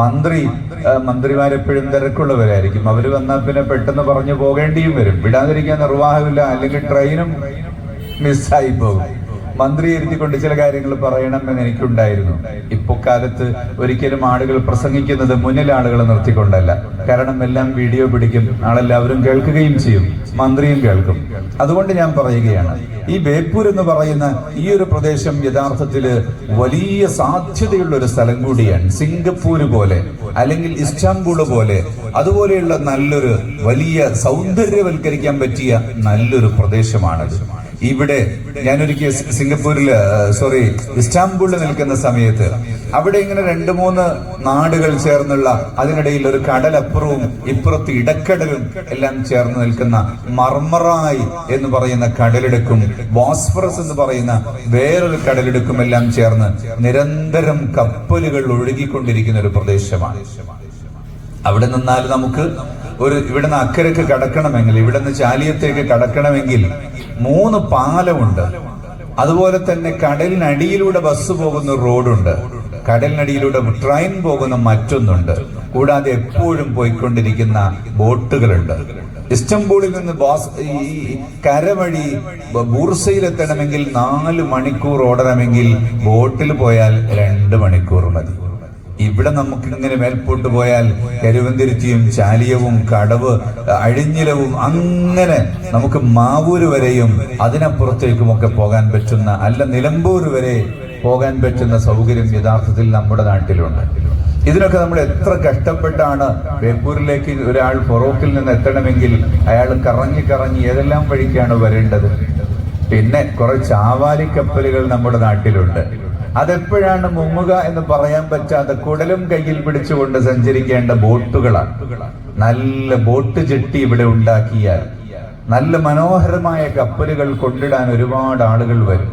മന്ത്രി മന്ത്രിമാർ എപ്പോഴും തിരക്കുള്ളവരായിരിക്കും. അവർ വന്നാൽ പിന്നെ പെട്ടെന്ന് പറഞ്ഞു പോകേണ്ടിയും വരും. വിടാതിരിക്കാൻ നിർവാഹമില്ല അല്ലെങ്കിൽ ട്രെയിനും മിസ്സായി പോകും. മന്ത്രി ഇരുത്തിക്കൊണ്ട് ചില കാര്യങ്ങൾ പറയണമെന്ന് എനിക്കുണ്ടായിരുന്നു. ഇപ്പൊ കാലത്ത് ഒരിക്കലും ആളുകൾ പ്രസംഗിക്കുന്നത് മുന്നിൽ ആളുകളെ നിർത്തിക്കൊണ്ടല്ല. കാരണം എല്ലാം വീഡിയോ പിടിക്കും ആളെല്ലാവരും കേൾക്കുകയും ചെയ്യും മന്ത്രിയും കേൾക്കും. അതുകൊണ്ട് ഞാൻ പറയുകയാണ് ഈ ബേപ്പൂർ എന്ന് പറയുന്ന ഈ ഒരു പ്രദേശം യഥാർത്ഥത്തിൽ വലിയ സാധ്യതയുള്ള ഒരു സ്ഥലം കൂടിയാണ്. സിംഗപ്പൂര് പോലെ അല്ലെങ്കിൽ ഇസ്താംബൂൾ പോലെ അതുപോലെയുള്ള നല്ലൊരു വലിയ സൗന്ദര്യവൽക്കരിക്കാൻ പറ്റിയ നല്ലൊരു പ്രദേശമാണത്. ഇവിടെ ഞാനൊരിക്കൽ സിംഗപ്പൂരിൽ സോറി ഇസ്താംബൂളിൽ നിൽക്കുന്ന സമയത്ത് അവിടെ ഇങ്ങനെ രണ്ട് മൂന്ന് നാടുകൾ ചേർന്നുള്ള അതിനിടയിൽ ഒരു കടലപ്പുറവും ഇപ്പുറത്ത് ഇടക്കടലും എല്ലാം ചേർന്ന് നിൽക്കുന്ന മർമറായി എന്ന് പറയുന്ന കടലെടുക്കും ബോസ്ഫറസ് എന്ന് പറയുന്ന വേറൊരു കടലെടുക്കും എല്ലാം ചേർന്ന് നിരന്തരം കപ്പലുകൾ ഒഴുകിക്കൊണ്ടിരിക്കുന്ന ഒരു പ്രദേശമാണ്. അവിടെ നിന്നാൽ നമുക്ക് ഒരു ഇവിടുന്ന് അക്കരക്ക് കടക്കണമെങ്കിൽ ഇവിടുന്ന് ചാലിയത്തേക്ക് കടക്കണമെങ്കിൽ മൂന്ന് പാലമുണ്ട്. അതുപോലെ തന്നെ കടലിനടിയിലൂടെ ബസ് പോകുന്ന റോഡുണ്ട്. കടലിനടിയിലൂടെ ട്രെയിൻ പോകുന്ന മറ്റൊന്നുണ്ട്. കൂടാതെ എപ്പോഴും പോയിക്കൊണ്ടിരിക്കുന്ന ബോട്ടുകളുണ്ട്. ഇസ്റ്റംബൂളിൽ നിന്ന് ബോസ് ഈ കരവഴി ബൂർസയിലെത്തണമെങ്കിൽ നാല് മണിക്കൂർ ഓടണമെങ്കിൽ ബോട്ടിൽ പോയാൽ രണ്ട് മണിക്കൂർ മതി. ഇവിടെ നമുക്ക് ഇങ്ങനെ മേൽപോട്ട് പോയാൽ കരുവന്തിരുത്തിയും ചാലിയവും കടവ് അഴിഞ്ഞിലവും അങ്ങനെ നമുക്ക് മാവൂര് വരെയും അതിനപ്പുറത്തേക്കും ഒക്കെ പോകാൻ പറ്റുന്ന അല്ല നിലമ്പൂർ വരെ പോകാൻ പറ്റുന്ന സൗകര്യം യഥാർത്ഥത്തിൽ നമ്മുടെ നാട്ടിലുണ്ട്. ഇതിനൊക്കെ നമ്മൾ എത്ര കഷ്ടപ്പെട്ടാണ് ബേപ്പൂരിലേക്ക് ഒരാൾ ഫൊറോക്കിൽ നിന്ന് എത്തണമെങ്കിൽ അയാൾ കറങ്ങി കറങ്ങി ഏതെല്ലാം വഴിക്കാണ് വരേണ്ടത്? പിന്നെ കുറെ ചാവാലി കപ്പലുകൾ നമ്മുടെ നാട്ടിലുണ്ട്. അതെപ്പോഴാണ് മുങ്ങുക എന്ന് പറയാൻ പറ്റാത്ത കുടലും കയ്യിൽ പിടിച്ചുകൊണ്ട് സഞ്ചരിക്കേണ്ട ബോട്ടുകളാണ്. നല്ല ബോട്ട് ജെട്ടി ഇവിടെ ഉണ്ടാക്കിയാൽ നല്ല മനോഹരമായ കപ്പലുകൾ കൊണ്ടിടാൻ ഒരുപാട് ആളുകൾ വരും.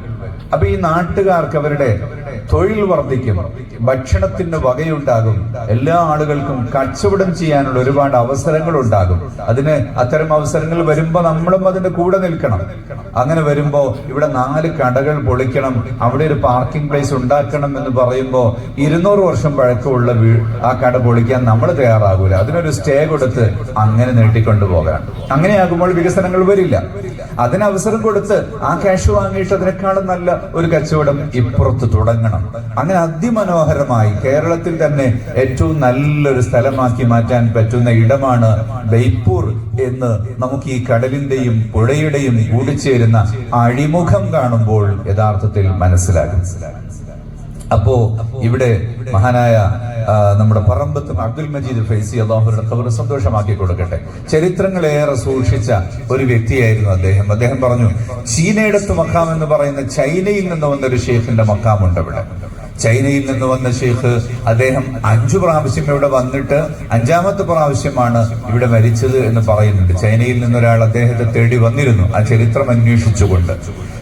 അപ്പൊ ഈ നാട്ടുകാർക്ക് അവരുടെ തൊഴിൽ വർദ്ധിക്കും ഭക്ഷണത്തിന് വകയുണ്ടാകും എല്ലാ ആളുകൾക്കും കച്ചവടം ചെയ്യാനുള്ള ഒരുപാട് അവസരങ്ങൾ ഉണ്ടാകും. അതിന് അത്തരം അവസരങ്ങൾ വരുമ്പോ നമ്മളും അതിന്റെ കൂടെ നിൽക്കണം. അങ്ങനെ വരുമ്പോ ഇവിടെ നാല് കടകൾ പൊളിക്കണം അവിടെ ഒരു പാർക്കിംഗ് പ്ലേസ് ഉണ്ടാക്കണം എന്ന് പറയുമ്പോൾ ഇരുന്നൂറ് വർഷം പഴക്കമുള്ള ആ കട പൊളിക്കാൻ നമ്മൾ തയ്യാറാകൂല. അതിനൊരു സ്റ്റേ കൊടുത്ത് അങ്ങനെ നീട്ടിക്കൊണ്ടു പോകാൻ അങ്ങനെയാകുമ്പോൾ വികസനങ്ങൾ വരില്ല. അതിന് അവസരം കൊടുത്ത് ആ ക്യാഷ് വാങ്ങിയിട്ട് അതിനേക്കാളും നല്ല ഒരു കച്ചവടം ഇപ്പുറത്ത് തുടങ്ങണം. അങ്ങനെ അതിമനോഹരമായി കേരളത്തിൽ തന്നെ ഏറ്റവും നല്ലൊരു സ്ഥലമാക്കി മാറ്റാൻ പറ്റുന്ന ഇടമാണ് ബൈപ്പൂർ എന്ന് നമുക്ക് ഈ കടലിന്റെയും പുഴയുടെയും കൂടിച്ചേരുന്ന അഴിമുഖം കാണുമ്പോൾ യഥാർത്ഥത്തിൽ മനസ്സിലാകും. അപ്പോ ഇവിടെ മഹാനായ നമ്മുടെ പറമ്പത്തും അബ്ദുൽ മജീദ് ഫൈസി അള്ളാഹുരുടെ ഖബർ സന്തോഷമാക്കി കൊടുക്കട്ടെ. ചരിത്രങ്ങളേറെ സൂക്ഷിച്ച ഒരു വ്യക്തിയായിരുന്നു അദ്ദേഹം. അദ്ദേഹം പറഞ്ഞു ചീനയിടത്ത് മക്കാം എന്ന് പറയുന്ന ചൈനയിൽ നിന്ന് വന്നൊരു ഷെയ്ഖിന്റെ മക്കാമുണ്ട് ഇവിടെ ചൈനയിൽ നിന്ന് വന്ന ഷെയ്ഖ് അദ്ദേഹം അഞ്ചു പ്രാവശ്യം ഇവിടെ വന്നിട്ട് അഞ്ചാമത്തെ പ്രാവശ്യമാണ് ഇവിടെ മരിച്ചത് എന്ന് പറയുന്നുണ്ട്. ചൈനയിൽ നിന്നൊരാൾ അദ്ദേഹത്തെ തേടി വന്നിരുന്നു. ആ ചരിത്രം അന്വേഷിച്ചുകൊണ്ട്.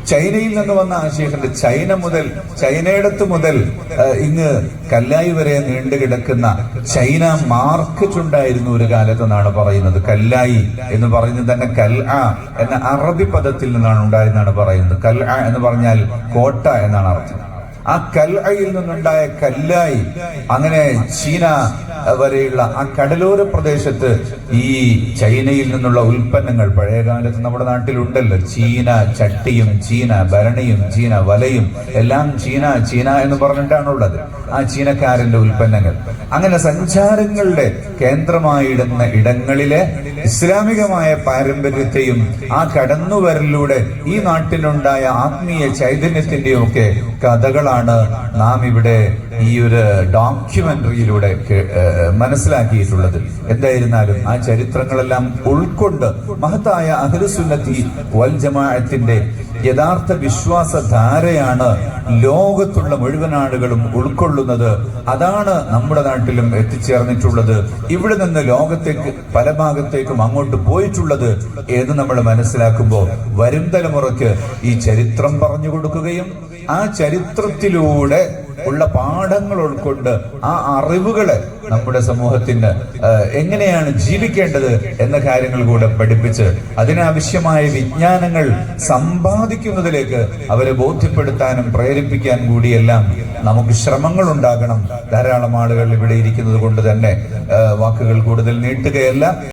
ചൈനയിൽ നിന്ന് വന്ന ആ ഷെയ്ഖിന്റെ ചൈന മുതൽ ചൈനയിടത്ത് മുതൽ ഇങ്ങ് കല്ലായി വരെ നീണ്ടു കിടക്കുന്ന ചൈന മാർക്കറ്റ് ഉണ്ടായിരുന്നു ഒരു കാലത്ത് എന്നാണ് പറയുന്നത്. കല്ലായി എന്ന് പറയുന്നത് തന്നെ കൽ ആ എന്ന അറബി പദത്തിൽ നിന്നാണ് ഉണ്ടായെന്നാണ് പറയുന്നത്. കൽ ആ എന്ന് പറഞ്ഞാൽ കോട്ട എന്നാണ് അർത്ഥം. ആ കൽഅയിൽ നിന്നുണ്ടായ കല്ലായി അങ്ങനെ ചീന വരെയുള്ള ആ കടലോര പ്രദേശത്ത് ഈ ചൈനയിൽ നിന്നുള്ള ഉൽപ്പന്നങ്ങൾ പഴയ കാലത്ത് നമ്മുടെ നാട്ടിലുണ്ടല്ലോ. ചീന ചട്ടിയും ചീന ഭരണിയും ചീന വലയും എല്ലാം ചീന ചീന എന്ന് പറഞ്ഞിട്ടാണുള്ളത്. ആ ചീനക്കാരന്റെ ഉൽപ്പന്നങ്ങൾ. അങ്ങനെ സഞ്ചാരങ്ങളുടെ കേന്ദ്രമായിടുന്ന ഇടങ്ങളിലെ ഇസ്ലാമികമായ പാരമ്പര്യത്തെയും ആ കടന്നുവരലിലൂടെ ഈ നാട്ടിലുണ്ടായ ആത്മീയ ചൈതന്യത്തിന്റെയും ഒക്കെ കഥകളാണ് നാം ഇവിടെ ഈ ഒരു ഡോക്യുമെന്ററിയിലൂടെ മനസ്സിലാക്കിയിട്ടുള്ളത്. എന്തായിരുന്നാലും ആ ചരിത്രങ്ങളെല്ലാം ഉൾക്കൊണ്ട് മഹത്തായ അഹലുസുന്നത്തി വൽ ജമാഅത്തിന്റെ യഥാർത്ഥ വിശ്വാസധാരയാണ് ലോകത്തുള്ള മുഴുവൻ ആളുകളും ഉൾക്കൊള്ളുന്നത്. അതാണ് നമ്മുടെ നാട്ടിലും എത്തിച്ചേർന്നിട്ടുള്ളത്. ഇവിടെ നിന്ന് ലോകത്തേക്ക് പല ഭാഗത്തേക്കും അങ്ങോട്ട് പോയിട്ടുള്ളത് എന്ന് നമ്മൾ മനസ്സിലാക്കുമ്പോൾ വരും തലമുറയ്ക്ക് ഈ ചരിത്രം പറഞ്ഞു കൊടുക്കുകയും ആ ചരിത്രത്തിലൂടെ ഉള്ള പാഠങ്ങൾ ഉൾക്കൊണ്ട് ആ അറിവുകളെ നമ്മുടെ സമൂഹത്തിന് എങ്ങനെയാണ് ജീവിക്കേണ്ടത് എന്ന കാര്യങ്ങൾ കൂടെ പഠിപ്പിച്ച് അതിനാവശ്യമായ വിജ്ഞാനങ്ങൾ സമ്പാദിക്കുന്നതിലേക്ക് അവരെ ബോധ്യപ്പെടുത്താനും പ്രേരിപ്പിക്കാൻ കൂടിയെല്ലാം നമുക്ക് ശ്രമങ്ങൾ ഉണ്ടാകണം. ധാരാളം ആളുകൾ ഇവിടെ ഇരിക്കുന്നത് കൊണ്ട് തന്നെ വാക്കുകൾ കൂടുതൽ നീട്ടുകയല്ല.